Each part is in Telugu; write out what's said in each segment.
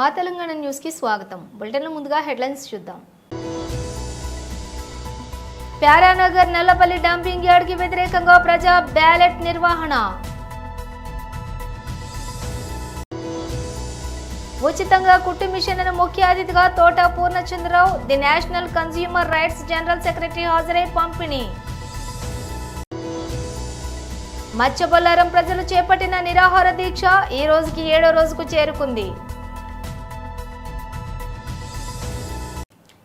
మా తెలంగాణ న్యూస్కి స్వాగతం. బులెటిన్లో ముందుగా హెడ్లైన్స్ చూద్దాం. ప్యారానగర్ నల్లపల్లి డంపింగ్ యార్డ్కి వ్యతిరేకంగా ప్రజా బ్యాలెట్ నిర్వహణ. ఉచితంగా కుట్టు మిషన్లను ముఖ్య అతిథిగా Thota Purnachandra Rao the national consumer rights general secretary హాజరై పంపిణీ. మత్స్యబొల్లారం ప్రజలు చేపట్టిన నిరాహార దీక్ష ఈ రోజుకి ఏడో రోజుకు చేరుకుంది.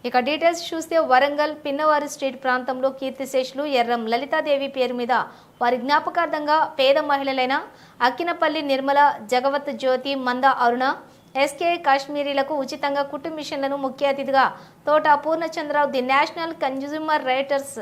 ఇక డీటెయిల్స్ చూస్తే వరంగల్ పిన్నవారి స్ట్రీట్ ప్రాంతంలో కీర్తిశేషులు ఎర్రం లలితాదేవి పేరు మీద వారి జ్ఞాపకార్థంగా పేద మహిళలైన అక్కినపల్లి నిర్మల జగవత్ జ్యోతి మంద అరుణ ఎస్కే కాశ్మీరీలకు ఉచితంగా కుట్టు మిషన్లను ముఖ్య అతిథిగా Thota Purnachandrarao the national consumer writers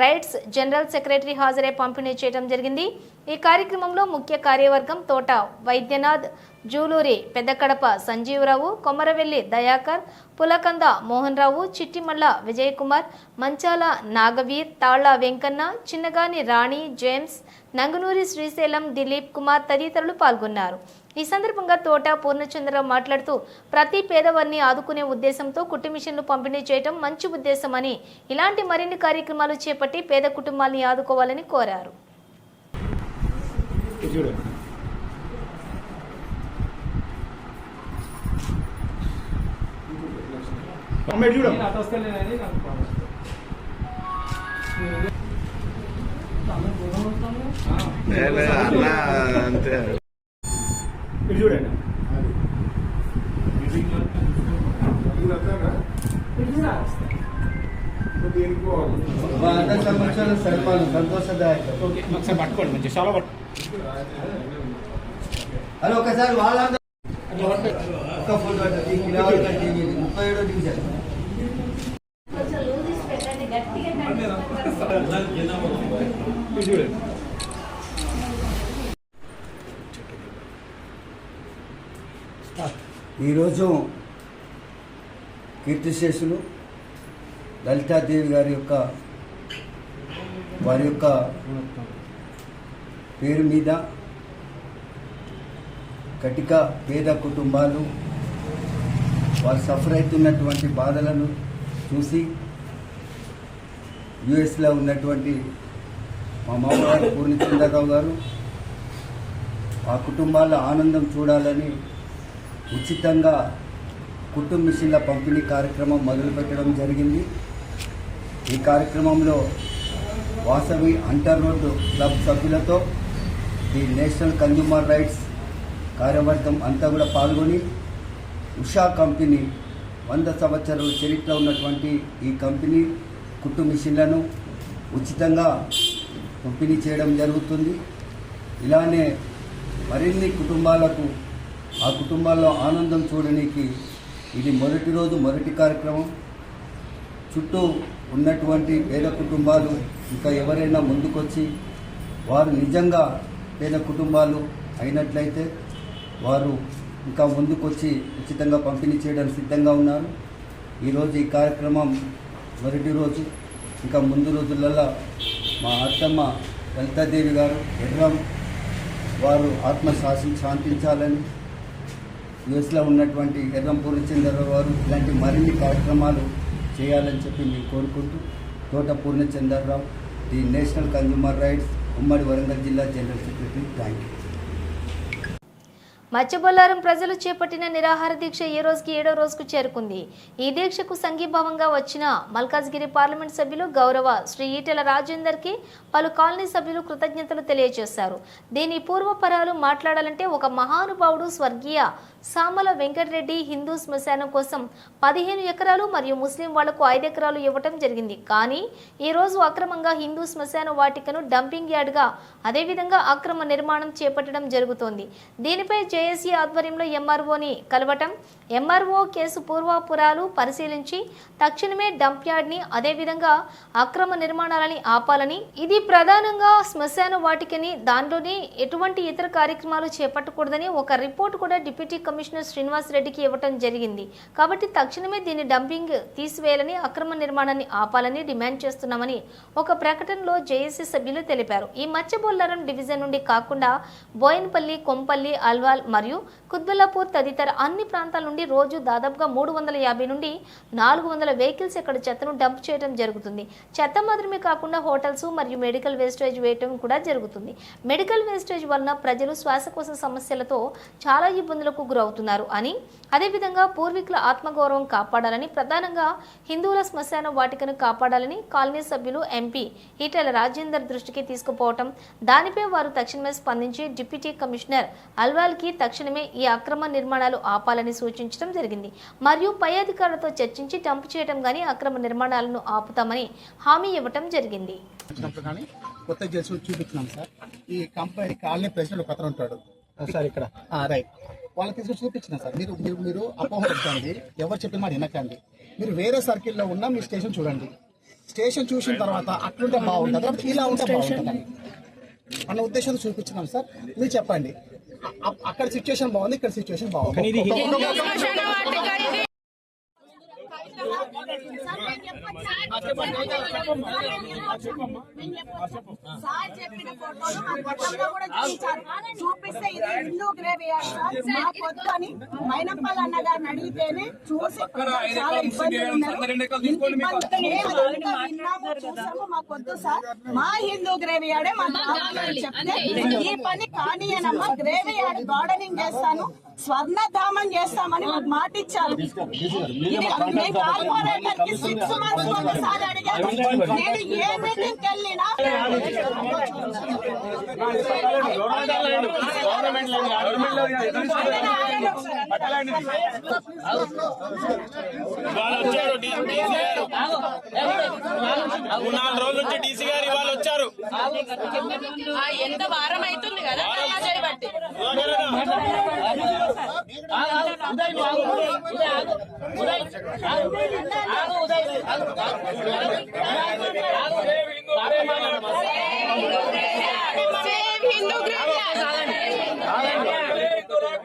rights general secretary హాజరై పంపిణీ చేయడం జరిగింది. ఈ కార్యక్రమంలో ముఖ్య కార్యవర్గం తోట వైద్యనాథ్ జూలూరి పెద్దకడప సంజీవరావు కొమరవెల్లి దయాకర్ పులకంద మోహన్రావు చిట్టిమల్ల విజయకుమార్ మంచాల నాగవీర్ తాళ్ళ వెంకన్న చిన్నగాని రాణి జేమ్స్ నంగునూరి శ్రీశైలం దిలీప్ కుమార్ తదితరులు పాల్గొన్నారు. ఈ సందర్భంగా తోట పూర్ణచంద్రరావు మాట్లాడుతూ ప్రతి పేదవారిని ఆదుకునే ఉద్దేశంతో కుట్టు మిషన్లు పంపిణీ చేయడం మంచి ఉద్దేశమని ఇలాంటి మరిన్ని కార్యక్రమాలు చేపట్టి పేద కుటుంబాల్ని ఆదుకోవాలని కోరారు. అమ్మాయి చూడు నేను అటు వస్తలేనని నాకు ప్రాబ్లం. లే, అన్న అంతే ఇటు చూడండి వంద సంవత్సరాల సర్పాలు సంతోషదాయకం ఓకే ఒకసారి పట్టుకోండి మంచి చాలా పట్టు అది ఒకసారి వాళ్ళందరూ అట్లా పట్టు ఒక ఫోటో ఈ కిలోమీటర్ టీవీ ముప్పై ఏడో డివిజన్ ఇటు చూడండి ఈరోజు కీర్తిశేషులు లలితాదేవి గారి యొక్క వారి యొక్క పేరు మీద కటిక పేద కుటుంబాలు వారు సఫర్ అవుతున్నటువంటి బాధలను చూసి యుఎస్లో ఉన్నటువంటి మా మామగారు పూర్ణచంద్రరావు గారు ఆ కుటుంబాల ఆనందం చూడాలని ఉచితంగా కుటుంబ మిషన్ల పంపిణీ కార్యక్రమం మొదలుపెట్టడం జరిగింది. ఈ కార్యక్రమంలో వాసవి అంటర్ రోడ్డు క్లబ్ సభ్యులతో ది నేషనల్ కన్జ్యూమర్ రైట్స్ కార్యవర్గం అంతా కూడా పాల్గొని ఉషా కంపెనీ వంద సంవత్సరాల చరిత్ర ఉన్నటువంటి ఈ కంపెనీ కుట్టు మిషన్లను ఉచితంగా పంపిణీ చేయడం జరుగుతుంది. ఇలానే మరిన్ని కుటుంబాలకు ఆ కుటుంబాల్లో ఆనందం చూడడానికి ఇది మొదటి రోజు మొదటి కార్యక్రమం. చుట్టూ ఉన్నటువంటి పేద కుటుంబాలు ఇంకా ఎవరైనా ముందుకొచ్చి వారు నిజంగా పేద కుటుంబాలు అయినట్లయితే వారు ఇంకా ముందుకొచ్చి ఉచితంగా పంపిణీ చేయడానికి సిద్ధంగా ఉన్నారు. ఈరోజు ఈ కార్యక్రమం మొదటి రోజు. ఇంకా ముందు రోజులలో మా అత్తమ్మ లలితాదేవి గారు ఎర్రం వారు ఆత్మ శాంతించాలని యుఎస్లో ఉన్నటువంటి ఎర్రంపూరి చంద్ర గారు ఇలాంటి మరిన్ని కార్యక్రమాలు చేయాలని చెప్పి మేము కోరుకుంటూ Thota Purnachandra Rao the national consumer rights ఉమ్మడి వరంగల్ జిల్లా general secretary thank you Matsyabollaram ప్రజలు చేపట్టిన నిరాహార దీక్ష ఏ రోజుకి ఏడో రోజుకు చేరుకుంది. ఈ దీక్షకు సంఘీభావంగా వచ్చిన మల్కాజ్గిరి పార్లమెంట్ సభ్యులు గౌరవ శ్రీ ఈటెల రాజేందర్కి పలు కాలనీ సభ్యులు కృతజ్ఞతలు తెలియజేశారు. దీని పూర్వపరాలు మాట్లాడాలంటే ఒక మహానుభావుడు స్వర్గీయ సామల వెంకటరెడ్డి హిందూ శ్మశానం కోసం పదిహేను ఎకరాలు మరియు ముస్లిం వాళ్ళకు ఐదు ఎకరాలు ఇవ్వటం జరిగింది. కానీ ఈ రోజు అక్రమంగా హిందూ శ్మశాన వాటికను డంపింగ్ యార్డ్గా అదేవిధంగా అక్రమ నిర్మాణం చేపట్టడం జరుగుతోంది. దీనిపై జేఏసీ ఆధ్వర్యంలో ఎంఆర్ఓని కలవటం ఎంఆర్ఓ కేసు పూర్వాపురాలు పరిశీలించి తక్షణమే డంప్ యార్డ్ని అదేవిధంగా అక్రమ నిర్మాణాలని ఆపాలని ఇది ప్రధానంగా శ్మశాన వాటికని దానిలోని ఎటువంటి ఇతర కార్యక్రమాలు చేపట్టకూడదని ఒక రిపోర్ట్ కూడా డిప్యూటీ కమిషనర్ శ్రీనివాస్ రెడ్డికి ఇవ్వటం జరిగింది. కాబట్టి తక్షణమే దీన్ని డంపింగ్ తీసివేయాలని అక్రమ నిర్మాణాన్ని ఆపాలని డిమాండ్ చేస్తున్నామని ఒక ప్రకటనలో జేఏసీ సభ్యులు తెలిపారు. ఈ మత్స్యబొల్లారం డివిజన్ నుండి కాకుండా బోయన్పల్లి కొంపల్లి అల్వాల్ మరియు కుత్బుల్లాపూర్ తదితర అన్ని ప్రాంతాల నుండి రోజు దాదాపుగా మూడు వందల యాభై నుండి నాలుగు వందల వెహికల్స్ ఇక్కడ చెత్తను డంప్ చేయడం జరుగుతుంది. చెత్త మాత్రమే కాకుండా హోటల్స్ మరియు మెడికల్ వేస్టేజ్ వేయటం కూడా జరుగుతుంది. మెడికల్ వేస్టేజ్ వలన ప్రజలు శ్వాసకోశ సమస్యలతో చాలా ఇబ్బందులకు గురవుతున్నారు అని అదేవిధంగా పూర్వీకుల ఆత్మగౌరవం కాపాడాలని ప్రధానంగా హిందువుల శ్మశాన వాటికను కాపాడాలని కాలనీ సభ్యులు ఎంపీ ఈటెల రాజేందర్ దృష్టికి తీసుకుపోవటం దానిపై వారు తక్షణమే స్పందించి డిప్యూటీ కమిషనర్ అల్వాల్కి తక్షణమే ఈ అక్రమ నిర్మాణాలు ఆపాలని సూచించడం జరిగింది. మరియు పై అధికారులతో చర్చించి టంపు చేయడం కానీ అక్రమ నిర్మాణాలను ఆపుతామని హామీ ఇవ్వటం జరిగింది. కొత్త చూపించినాం సార్. ఈ కంపెనీ కాలనీ ప్రెసిడెంట్ ఒక అతను ఉంటాడు. సార్ ఇక్కడ. రైట్. వాళ్ళకి తీసుకొని చూపించిన సార్. మీరు మీరు మీరు అపోహపడకండి ఎవరు చెప్పిన మాట వినకండి. మీరు వేరే సర్కిల్లో ఉన్న మీ స్టేషన్ చూడండి. స్టేషన్ చూసిన తర్వాత అట్లుంటే బాగుంటుంది లేకపోతే ఇలా ఉంటే బాగుంటుంది అన్న ఉద్దేశంతో చూపించినాం సార్. మీరు చెప్పండి. అక్కడ సిచ్యువేషన్ బాగుంది ఇక్కడ సిచ్యువేషన్ బాగుంది. సార్ చెప్పిన ఫోటోలు మా గతంలో కూడా చూపించారు చూపిస్తే ఇది హిందూ గ్రేవియార్డ్ సార్ అని మైనప్పల్ అన్న గారిని అడిగితేనే చూసి చాలా ఇబ్బందులు ఉన్నారు ఇబ్బంది చూసాము మా సార్ మా హిందూ గ్రేవ్ మా చెప్తే ఈ పని కానియనమ్మా గ్రేవ్ యార్డ్ గార్డెనింగ్ చేస్తాను. స్వర్ణధామం చేస్తామని మాకు మాట ఇచ్చారు ఇది నేను కార్పొరేటర్కి సిక్స్ మంత్స్ ఒకసారి అడిగాను నేను ఏ మీటింగ్ వెళ్ళినా ఇవాళ వచ్చారు నాలుగు రోజుల నుంచి డీసీ గారు ఇవాళ వచ్చారు ఎంత వారం అవుతుంది కదా బట్టి సేమ్ హిందూ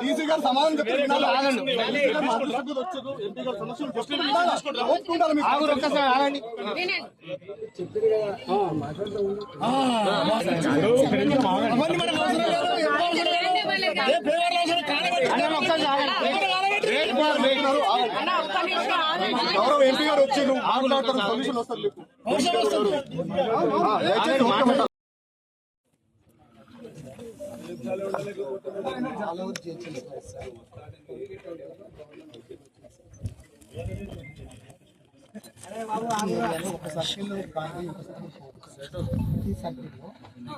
డీసీ గారు సమాధానం. గౌరవ ఎంపీ గారు వచ్చి నువ్వు మాట్లాడతారు సొల్యూషన్ వస్తుంది మీకు. ఆ, దయచేసి మాట వినాలి. ఒక సర్కిల్ కానీ ఈ సర్కిల్లో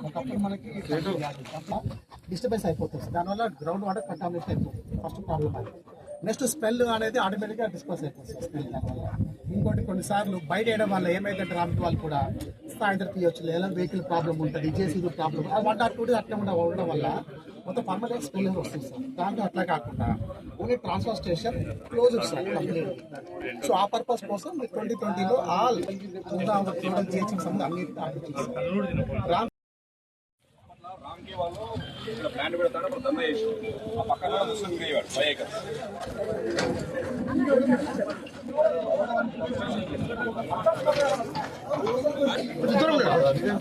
ఒకప్పుడు మనకి డిస్టర్బెన్స్ అయిపోతుంది. దానివల్ల గ్రౌండ్ వాటర్ కంటామినేషన్ అయిపోతుంది. ఫస్ట్ ప్రాబ్లం అది. నెక్స్ట్ స్మెల్ అనేది ఆటోమేటిక్గా డిస్పోజ్ అయిపోతుంది. స్మెల్ దానివల్ల. ఎందుకంటే కొన్నిసార్లు బయట వేయడం వల్ల ఏమైతే ట్రాఫిక్ వాళ్ళు కూడా సాయంత్రం తీయొచ్చు లేదా వెహికల్ ప్రాబ్లం ఉంటుంది JCB problem one or two days అట్లా ఉండ- ఉండడం వల్ల మొత్తం పర్మనెంట్ స్మెల్ వస్తుంది సార్. దాంట్లో అట్లా కాకుండా only transfer station close sir complete so ఆ పర్పస్ కోసం ట్వంటీ ట్వంటీలో ఆల్ జిహెచ్ఎం సంబంధం అన్ని రామ్ రామ్కి వాళ్ళు ఇక్కడ ప్లాంట్ పెడతాడు అప్పుడు దందా చేసి. ఆ పక్కన ముస్లిం గేవాడు ఫైవ్ ఏకర్స్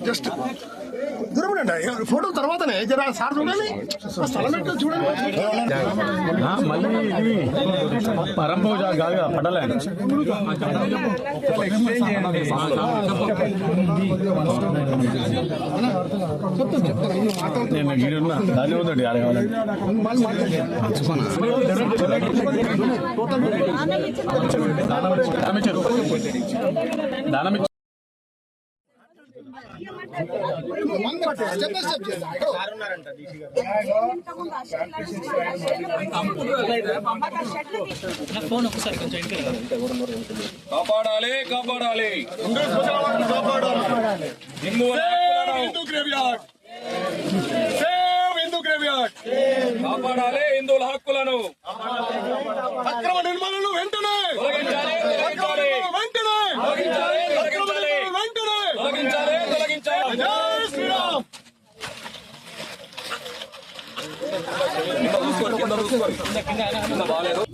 జస్ట్ దూరం ఉండండి ఫోటో తర్వాతనే. జర సార్ చూడండి. స్థలం చూడండి. మళ్ళీ కాదు పడలే. నేను గీడున్నా దాని ఉందండి ఆడ కావాలండి దానం ఇచ్చారు. దానం ఇచ్చారు. కాపాడాలి కాపాడాలి. హిందువుల Hindu graveyard save Hindu graveyard కాపాడాలి హిందువుల హక్కులను. అక్రమ నిర్మాణాలు వెంటనే తొలగించాలి అక్రమ తొలగించాలి నిర్మాణాలు వెంటనే తొలగించాలి అక్రమ తొలగించాలి నిర్మాణాలు వెంటనే తొలగించాలి తొలగించాలి జై శ్రీరామ్ కింద బాగాలేదు.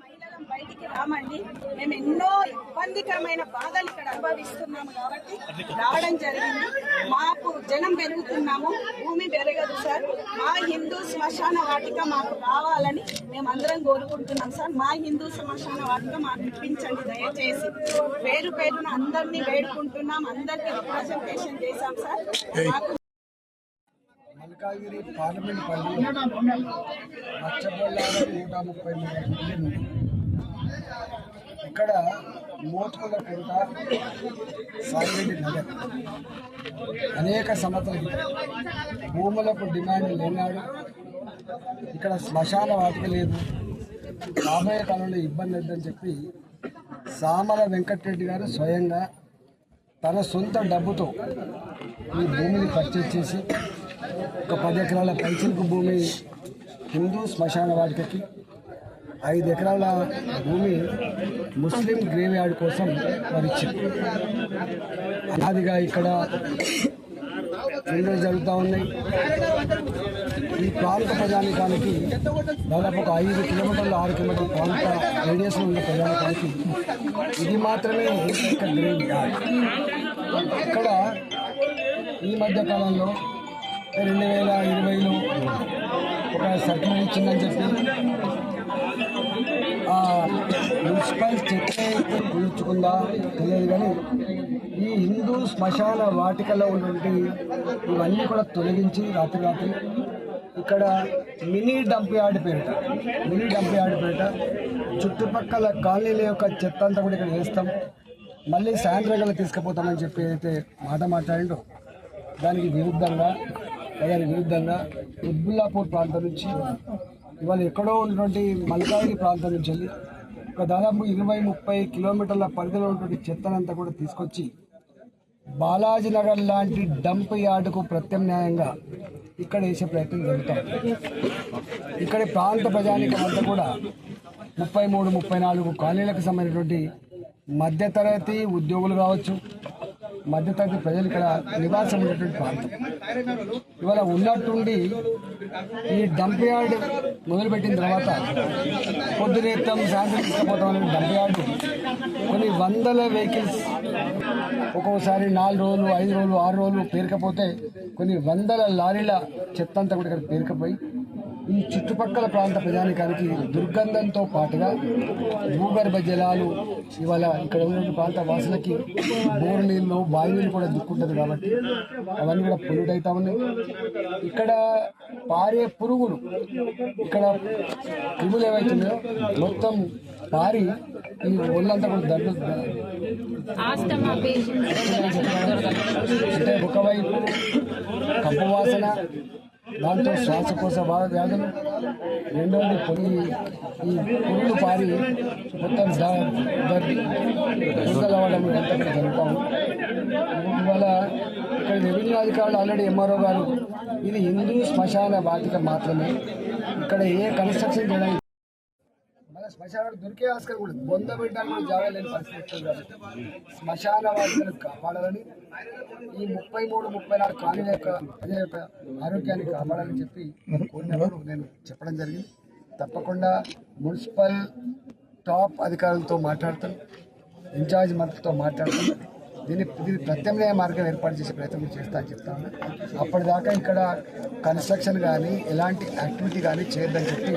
మహిళలం బయటికి రామండి. మేము ఎన్నో ఇబ్బందికరమైన బాధలు ఇక్కడ అనుభవిస్తున్నాము కాబట్టి రావడం జరిగింది. మాకు జనం పెరుగుతున్నాము భూమి పెరగదు సార్. మా హిందూ శ్మశాన వాటిక మాకు కావాలని మేమందరం కోరుకుంటున్నాం సార్. మా హిందూ శ్మశాన వాటిక మాకు ఇప్పించండి దయచేసి. పేరు పేరున అందరినీ వేడుకుంటున్నాం. అందరికీ రిప్రజెంటేషన్ చేశాం సార్. మాకు మల్కాగిరి పార్లమెంట్ పరిధిలో మచ్చబొల్లాడ నూట ముప్పై మూడు ఇక్కడ మోతుకుల పెంట సాగిరెడ్డి నగర్ అనేక సంవత్సరాలు భూములకు డిమాండ్ లేనాడు. ఇక్కడ శ్మశాన వాటిక లేదు. రాబోయే కాలంలో ఇబ్బంది లేదని చెప్పి సామల వెంకటరెడ్డి గారు స్వయంగా తన సొంత డబ్బుతో ఈ భూమిని పర్చేజ్ చేసి ఒక పది ఎకరాల పైచిలకు భూమి హిందూ శ్మశాన వాటికకి ఐదు ఎకరాల భూమి ముస్లిం గ్రేవ్ యార్డ్ కోసం వారు ఇచ్చారు ఇక్కడ చర్యలు జరుగుతూ ఉన్నాయి. ఈ ప్రాంత ప్రజానికానికి దాదాపు ఒక ఐదు కిలోమీటర్లు ఆరు కిలోమీటర్ల ప్రాంత రేడియస్లో ఉన్న ప్రజానికానికి ఇది మాత్రమే గ్రేవ్ యార్డ్. ఇక్కడ ఈ మధ్య కాలంలో రెండు వేల ఇరవైలో ఒక సర్టిఫికేట్ ఇచ్చిందని చెప్పి మున్సిపల్ చెత్త అయితే తెలియదు కానీ ఈ హిందూ శ్మశాన వాటికలో ఉన్నటువంటి ఇవన్నీ కూడా తొలగించి రాత్రి రాత్రి ఇక్కడ మినీ డంప్ యార్డ్ పేరిట మినీ డంప్ యార్డ్ పేరిట చుట్టుపక్కల కాలనీల యొక్క చెత్త అంతా కూడా ఇక్కడ వేస్తాం. మళ్ళీ సాయంత్రం కల్లా తీసుకుపోతామని చెప్పి అయితే మాట మాట్లాడిండో దానికి విరుద్ధంగా దానికి విరుద్ధంగా ఉద్బుల్లాపూర్ ప్రాంతం నుంచి ఇవాళ ఎక్కడో ఉన్నటువంటి మల్కాయిడి ప్రాంతం నుంచి వెళ్ళి ఒక దాదాపు ఇరవై ముప్పై కిలోమీటర్ల పరిధిలో ఉన్నటువంటి చెత్తనంతా కూడా తీసుకొచ్చి బాలాజీ నగర్ లాంటి డంప్ యార్డుకు ప్రత్యామ్నాయంగా ఇక్కడ వేసే ప్రయత్నం జరుగుతాం. ఇక్కడ ప్రాంత ప్రజానికం అంతా కూడా ముప్పై మూడు ముప్పై నాలుగు కాలనీలకు సంబంధించినటువంటి మధ్యతరగతి ఉద్యోగులు కావచ్చు మధ్యతరగతి ప్రజలు ఇక్కడ నివాసం ఉన్నటువంటి ప్రాంతం. ఇవాళ ఉన్నట్టుండి ఈ డంప్ యార్డ్ మొదలుపెట్టిన తర్వాత పొద్దునేత్తం సాయంత్రం తీసుకుపోతాం అనే డంప్ యార్డ్ కొన్ని వందల వెహికల్స్ ఒక్కోసారి నాలుగు రోజులు ఐదు రోజులు ఆరు రోజులు పేరుకపోతే కొన్ని వందల లారీల చెత్త అంతా కూడా ఇక్కడ పేరుకపోయి ఈ చుట్టుపక్కల ప్రాంత ప్రజానికానికి దుర్గంధంతో పాటుగా భూగర్భ జలాలు ఇవాళ ఇక్కడ ఉన్న ప్రాంత వాసులకి బోరు నీళ్ళు బావి నీళ్ళు కూడా దిక్కుంటుంది కాబట్టి అవన్నీ కూడా పొల్యూట్ అవుతా ఉన్నాయి. ఇక్కడ పారే పురుగులు ఇక్కడ క్రిములు ఏవైతున్నాయో మొత్తం పారి ఈ ఒళ్ళంతా కూడా దర్దు అంటే ఒకవైపు కప్పు వాసన దాంతో శ్వాసకోశ వా- వ్యాధులు రెండవది పొడి ఈ పురుగులు పారి మొత్తం అవ్వడం ఇదంతా జరుపుతాము ఇవాళ ఇక్కడ రెవెన్యూ అధికారులు ఆల్రెడీ ఎంఆర్ఓ గారు ఇది హిందూ శ్మశాన బాధిక మాత్రమే. ఇక్కడ ఏ కన్స్ట్రక్షన్ చేయడానికి శ్మశానాలు దొరికే ఆస్కారం కూడా బొంద పెట్టడానికి కూడా జాగా లేని పరిస్థితి కాబట్టి శ్మశాన వాటిని కాపాడాలని ఈ ముప్పై మూడు ముప్పై నాలుగు కాలనీల యొక్క ప్రజల యొక్క ఆరోగ్యాన్ని కాపాడాలని చెప్పి కోరినప్పుడు నేను చెప్పడం జరిగింది. తప్పకుండా మున్సిపల్ టాప్ అధికారులతో మాట్లాడతాను ఇన్ఛార్జ్ మంత్రితో మాట్లాడతాను దీన్ని దీన్ని ప్రత్యామ్నాయ మార్గం ఏర్పాటు చేసే ప్రయత్నం చేస్తా అని చెప్తాను అప్పటిదాకా ఇక్కడ కన్స్ట్రక్షన్ కానీ ఎలాంటి యాక్టివిటీ కానీ చేయొద్దని చెప్పి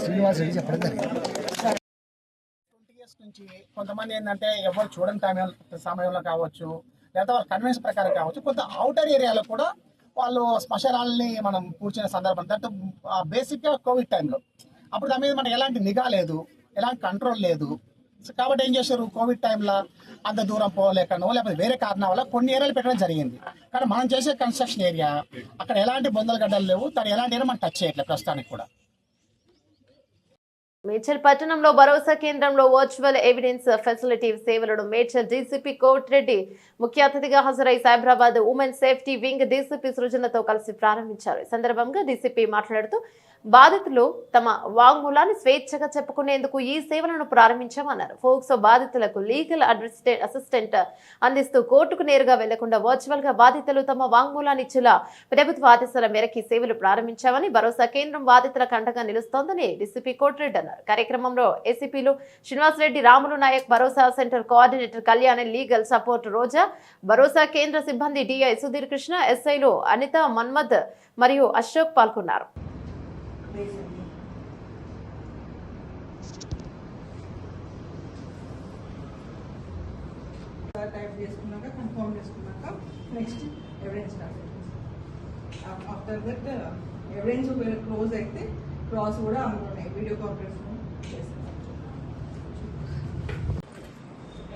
శ్రీనివాస్ రెడ్డి చెప్పడం జరిగింది. ట్వంటీ ఇయర్స్ నుంచి కొంతమంది ఏంటంటే ఎవరు చూడని టైం సమయంలో కావచ్చు లేదా వాళ్ళ కన్వెన్స్ ప్రకారం కావచ్చు కొంత అవుటర్ ఏరియాలో కూడా వాళ్ళు శ్మశానాలని మనం పూడ్చిన సందర్భం దట్ బేసిక్గా కోవిడ్ టైంలో అప్పుడు దాని మీద మనకి ఎలాంటి నిఘా లేదు ఎలాంటి కంట్రోల్ లేదు. కాబట్టి ఏం చేశారు? కోవిడ్ టైంలో అంత దూరం పోలేకనో లేకపోతే వేరే కారణం వల్ల కొన్ని ఏరియాలు పెట్టడం జరిగింది. కానీ మనం చేసే కన్స్ట్రక్షన్ ఏరియా అక్కడ ఎలాంటి బొందల గడ్డలు లేవు తను ఎలాంటి ఏరియా మనం టచ్ చేయట్లేదు ప్రస్తుతానికి కూడా. మేడ్చల్ పట్టణంలో భరోసా కేంద్రంలో వర్చువల్ ఎవిడెన్స్ ఫెసిలిటీ సేవలను మేడ్చల్ డీసీపీ కోటిరెడ్డి ముఖ్య అతిథిగా హాజరై Cyberabad women safety wing DCP సృజనతో కలిసి ప్రారంభించారు. ఈ సందర్భంగా డీసీపీ మాట్లాడుతూ బాధితులు తమ వాంగ్మూలాన్ని స్వేచ్ఛగా చెప్పుకునేందుకు ఈ సేవలను ప్రారంభించామన్నారు. ఫోక్సో బాధితులకు లీగల్ అడ్మినిస్ట్రే అసిస్టెంట్ అందిస్తూ కోర్టుకు నేరుగా వెళ్ళకుండా వర్చువల్గా బాధితులు తమ వాంగ్మూలాన్ని ఇచ్చేలా ప్రభుత్వ ఆదేశాల మేరకు ఈ సేవలు ప్రారంభించామని భరోసా కేంద్రం బాధితులకు అండగా నిలుస్తోందని డీసీపీ కోటిరెడ్డి అన్నారు. పాల్గొన్నారు కార్యక్రమంలో ఏసీపీలు Srinivasreddy Ramulu Naik Bharosa centre coordinator Kalyan legal support Roja Bharosa కేంద్ర సిబ్బంది డిఐ సుధీర్ కృష్ణ ఎస్ఐలు అనిత మన్మద్ మరియు అశోక్ పాల్గొన్నారు. టైప్ చేసుకున్నాక కన్ఫర్మ్ చేసుకున్నాక next evidence after that evidence ఒకవేళ క్లోజ్ అయితే క్రాస్ కూడా అందులో వీడియో కాన్ఫరెన్స్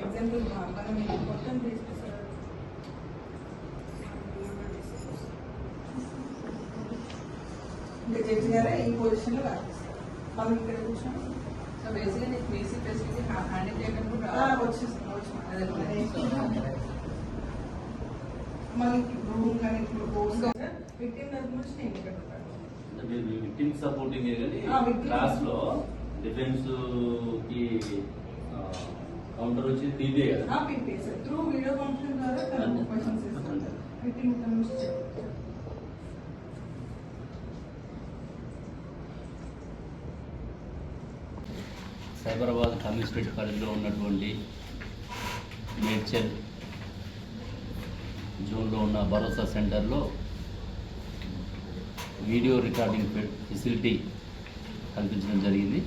ఎగ్జాంపుల్ మనం మొత్తం తీసుకొస్తారు ఇంకా జడ్జి గారే ఈ పొజిషన్లో రాసిస్తారు మనం ఇక్కడ కూర్చొని సో బేసిక్గా నీకు బేసిక్ ఫెసిలిటీ హ్యాండిల్ చేయడం కూడా వచ్చేస్తాం మనకి రూమ్ కానీ ఇప్పుడు కోర్స్ విక్టిమ్ తరపు నుంచి నేను ఇక్కడ విక్టిమ్ సపోర్టింగ్. క్లాస్లో డిఫెన్స్కి కౌంటర్ వచ్చి తీదే కదా. త్రూ వీడియో కాన్ఫరెన్స్ ద్వారా క్వశ్చన్స్ సైబరాబాద్ కమిషనరేట్ పరిధిలో ఉన్నటువంటి మేడ్చల్ జోన్లో ఉన్న భరోసా సెంటర్లో వీడియో రికార్డింగ్ ఫెసిలిటీ కల్పించడం జరిగింది.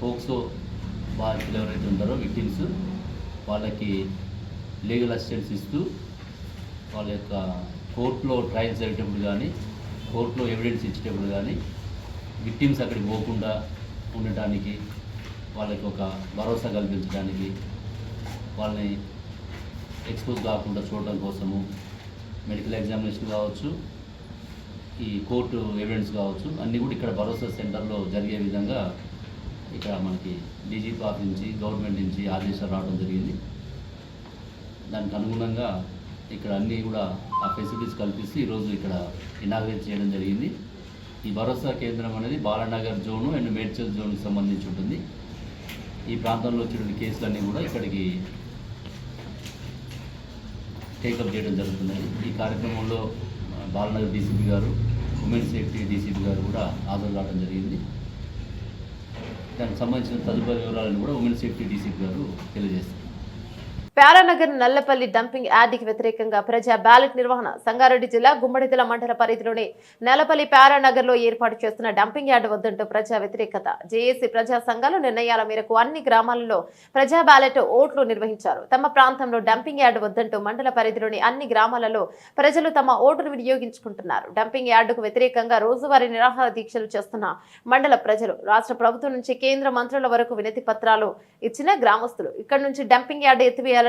పోక్సో బాధితులు ఎవరైతే ఉంటారో విక్టిమ్స్ వాళ్ళకి లీగల్ అసిస్టెన్స్ ఇస్తూ వాళ్ళ యొక్క కోర్టులో ట్రయల్స్ జరిగేటప్పుడు కానీ కోర్టులో ఎవిడెన్స్ ఇచ్చేటప్పుడు కానీ విక్టిమ్స్ అక్కడికి పోకుండా ఉండటానికి వాళ్ళకి ఒక భరోసా కల్పించడానికి వాళ్ళని ఎక్స్పోజ్ కాకుండా చూడటం కోసము మెడికల్ ఎగ్జామినేషన్ కావచ్చు ఈ కోర్టు ఎవిడెన్స్ కావచ్చు అన్నీ కూడా ఇక్కడ భరోసా సెంటర్లో జరిగే విధంగా ఇక్కడ మనకి డీజీపీ ఆఫీస్ నుంచి గవర్నమెంట్ నుంచి ఆదేశాలు రావడం జరిగింది. దానికి అనుగుణంగా ఇక్కడ అన్నీ కూడా ఆ ఫెసిలిటీస్ కల్పిస్తూ ఈరోజు ఇక్కడ ఇనాగ్రేట్ చేయడం జరిగింది. ఈ భరోసా కేంద్రం అనేది బాలనగర్ జోను అండ్ మేడ్చల్ జోన్కి సంబంధించి ఉంటుంది. ఈ ప్రాంతంలో వచ్చిన కేసులన్నీ కూడా ఇక్కడికి టేకప్ చేయడం జరుగుతున్నాయి ఈ కార్యక్రమంలో బాలనగర్ డీసీపీ గారు ఉమెన్ సేఫ్టీ డీసీపీ గారు కూడా హాజరు కావడం జరిగింది. దానికి సంబంధించిన తదుపరి వివరాలను కూడా ఉమెన్ సేఫ్టీ డీసీపీ గారు తెలియజేస్తారు. ప్యారానగర్ నల్లపల్లి డంపింగ్ యార్డ్కి వ్యతిరేకంగా ప్రజా బ్యాలెట్ నిర్వహణ సంగారెడ్డి జిల్లా గుమ్మడిదల మండల పరిధిలోని నల్లపల్లి ప్యారానగర్లో ఏర్పాటు చేస్తున్న డంపింగ్ యార్డ్ వద్దంటూ ప్రజా వ్యతిరేకత. జేఏసీ ప్రజా సంఘాల నిర్ణయాల మేరకు అన్ని గ్రామాలలో ప్రజా బ్యాలెట్ ఓట్లు నిర్వహించారు. తమ ప్రాంతంలో డంపింగ్ యార్డ్ వద్దంటూ మండల పరిధిలోని అన్ని గ్రామాలలో ప్రజలు తమ ఓటును వినియోగించుకుంటున్నారు. డంపింగ్ యార్డుకు వ్యతిరేకంగా రోజువారీ నిరాహార దీక్షలు చేస్తున్న మండల ప్రజలు రాష్ట్ర ప్రభుత్వం నుంచి కేంద్ర మంత్రుల వరకు వినతి పత్రాలు ఇచ్చిన గ్రామస్తులు. ఇక్కడ నుంచి డంపింగ్ యార్డు ఎత్తివేయాలని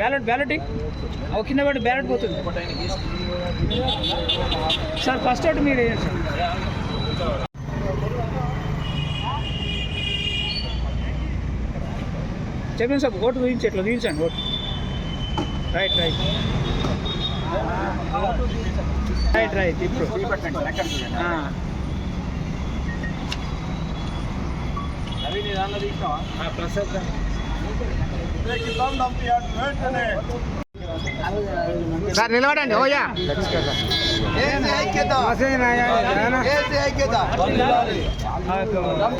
బ్యాలెట్ బ్యాలెటింగ్ ఒక కింద పెట్టి బ్యాలెట్ పోతుంది. సార్ ఫస్ట్ అవుట్ మీరు వేయండి సార్. చెప్పండి సార్ ఓటు చూపించి ఎట్లా చూపించండి vote. Right right. Right right ఇప్పుడు ప్రసాద్ గారు. సార్ నిలబడండి. ఓయా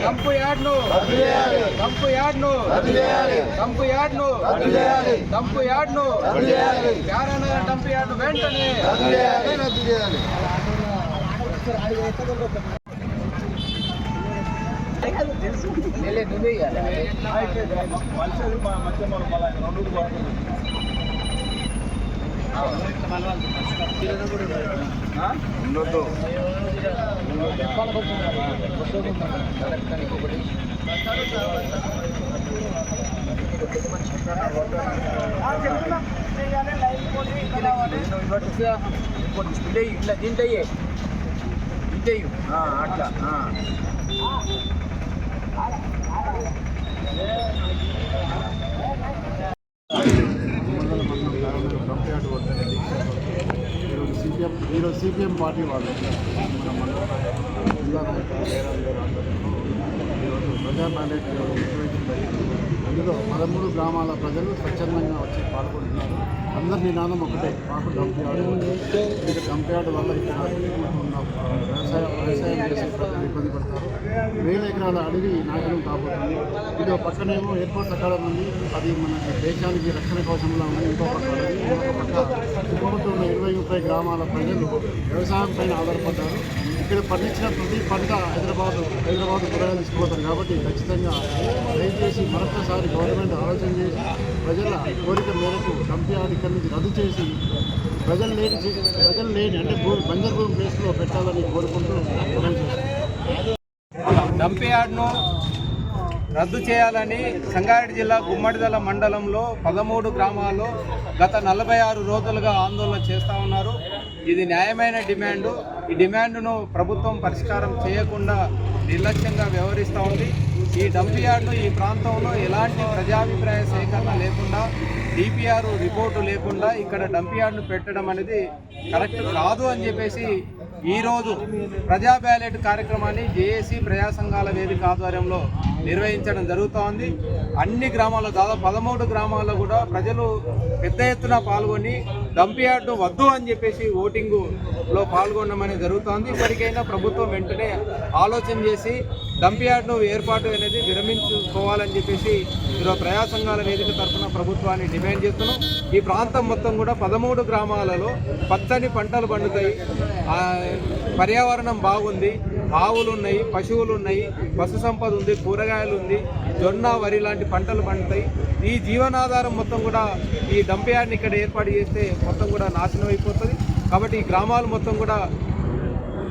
కంపు యాడ్ను కంపు యాడ్ను కంపు యాడ్ను కంపు యాడ్ను యారనగర్ డంపు యార్డు వెంటనే ఇట్లా దీంట్లో దీంట్లో అట్లా ఈరోజు సిపిఎం ఈరోజు సిపిఎం పార్టీ వాళ్ళు మన మన జిల్లా నాయకులు జయరాం గారు ఆధ్వర్యంలో ఈరోజు ప్రజా బ్యాలెట్ నిర్వహించడం జరిగింది అందులో పదమూడు గ్రామాల ప్రజలు స్వచ్ఛందంగా వచ్చి పాల్గొంటున్నారు. అందరి నినాదం ఒకటే మాకు డంప్ యార్డ్ ఇక్కడ డంప్ వల్ల ఇక్కడ వ్యవసాయ వ్యవసాయం చేసే ప్రజలు ఇబ్బంది పడతారు. వేల ఎకరాల అడవి నాశనం కాబోతుంది. ఇది ఒక పక్కనేమో ఎయిర్పోర్ట్ అకాడమీ ఉంది. అది మన దేశానికి రక్షణ కోసంలో ఉంది. ఇంకో పక్క అడవి, ఇంకో పక్క. ఉన్న ఇరవై ముప్పై గ్రామాల ప్రజలు వ్యవసాయం పైన ఆధారపడ్డారు. ఇక్కడ పండించిన ప్రతి పంట హైదరాబాద్ హైదరాబాద్ కూరగాయలు తీసుకుపోతారు కాబట్టి ఖచ్చితంగా దయచేసి మరొకసారి గవర్నమెంట్ ఆలోచన చేసి ప్రజల కోరిక మేరకు కంపెనీ ఇక్కడి నుంచి రద్దు చేసి ప్రజలు లేని ప్రజలు లేని అంటే భూమి బంజర్ భూమి ప్లేస్లో పెట్టాలని కోరుకుంటూ మనం యార్డ్ను రద్దు చేయాలని సంగారెడ్డి జిల్లా గుమ్మడిదల మండలంలో పదమూడు గ్రామాల్లో గత నలభై ఆరు రోజులుగా ఆందోళన చేస్తూ ఉన్నారు. ఇది న్యాయమైన డిమాండు. ఈ డిమాండ్ను ప్రభుత్వం పరిష్కారం చేయకుండా నిర్లక్ష్యంగా వ్యవహరిస్తూ ఉంది. ఈ డంప్ ఈ ప్రాంతంలో ఎలాంటి ప్రజాభిప్రాయ సేకరణ లేకుండా డిపిఆర్ రిపోర్టు లేకుండా ఇక్కడ డంప్ పెట్టడం అనేది కరెక్ట్ కాదు అని చెప్పేసి ఈరోజు ప్రజా బ్యాలెట్ కార్యక్రమాన్ని జేఏసీ ప్రజా సంఘాల వేదిక ఆధ్వర్యంలో నిర్వహించడం జరుగుతోంది. అన్ని గ్రామాల్లో దాదాపు పదమూడు గ్రామాల్లో కూడా ప్రజలు పెద్ద ఎత్తున పాల్గొని డంప్ వద్దు అని చెప్పేసి ఓటింగులో పాల్గొనడం జరుగుతోంది. ఇప్పటికైనా ప్రభుత్వం వెంటనే ఆలోచన చేసి డంప్ ఏర్పాటు అనేది విరమించుకోవాలని చెప్పేసి ఈరోజు ప్రజా సంఘాల వేదిక తరఫున ప్రభుత్వాన్ని డిమాండ్ చేస్తున్నాం. ఈ ప్రాంతం మొత్తం కూడా పదమూడు గ్రామాలలో పచ్చని పంటలు పండుతాయి. పర్యావరణం బాగుంది. ఆవులు ఉన్నాయి పశువులు ఉన్నాయి పశు సంపద ఉంది కూరగాయలు ఉంది జొన్న వరి లాంటి పంటలు పండుతాయి. ఈ జీవనాధారం మొత్తం కూడా ఈ దంపయాన్ని యార్డ్ని ఇక్కడ ఏర్పాటు చేస్తే మొత్తం కూడా నాశనం అయిపోతుంది. కాబట్టి ఈ గ్రామాలు మొత్తం కూడా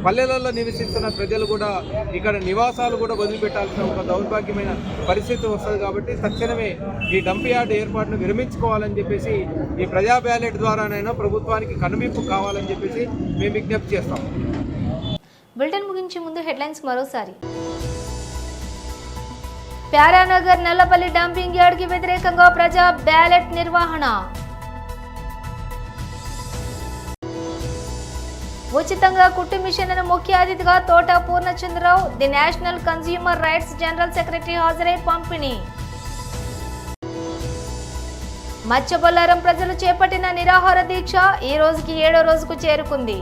పల్లెలలో నివసిస్తున్న ప్రజలు కూడా ఇక్కడ నివాసాలు కూడా వదిలిపెట్టాల్సిన ఒక దౌర్భాగ్యమైన పరిస్థితి వస్తుంది కాబట్టి తక్షణమే ఈ డంప్ యార్డ్ ఏర్పాటును విరమించుకోవాలని చెప్పేసి ఈ ప్రజా బ్యాలెట్ ద్వారానైనా ప్రభుత్వానికి కనువిప్పు కావాలని చెప్పేసి మేము విజ్ఞప్తి చేస్తాం. బులెటిన్ ముగించే ముందు హెడ్లైన్స్ మరోసారి. ప్యారానగర్ నల్లపల్లి డంపింగ్ యార్డ్కి వ్యతిరేకంగా ప్రజా బ్యాలెట్ నిర్వహణ. ఉచితంగా కుట్టు మిషన్లను ముఖ్య అతిథిగా Thota Purnachandrarao the national consumer rights general secretary హాజరై పంపిణీ. మత్స్యబొల్లారం ప్రజలు చేపట్టిన నిరాహార దీక్ష ఈ రోజుకి ఏడో రోజుకు చేరుకుంది.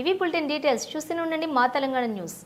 ఇవి బులెటిన్ డీటెయిల్స్. చూస్తూనే ఉండండి మా తెలంగాణ న్యూస్.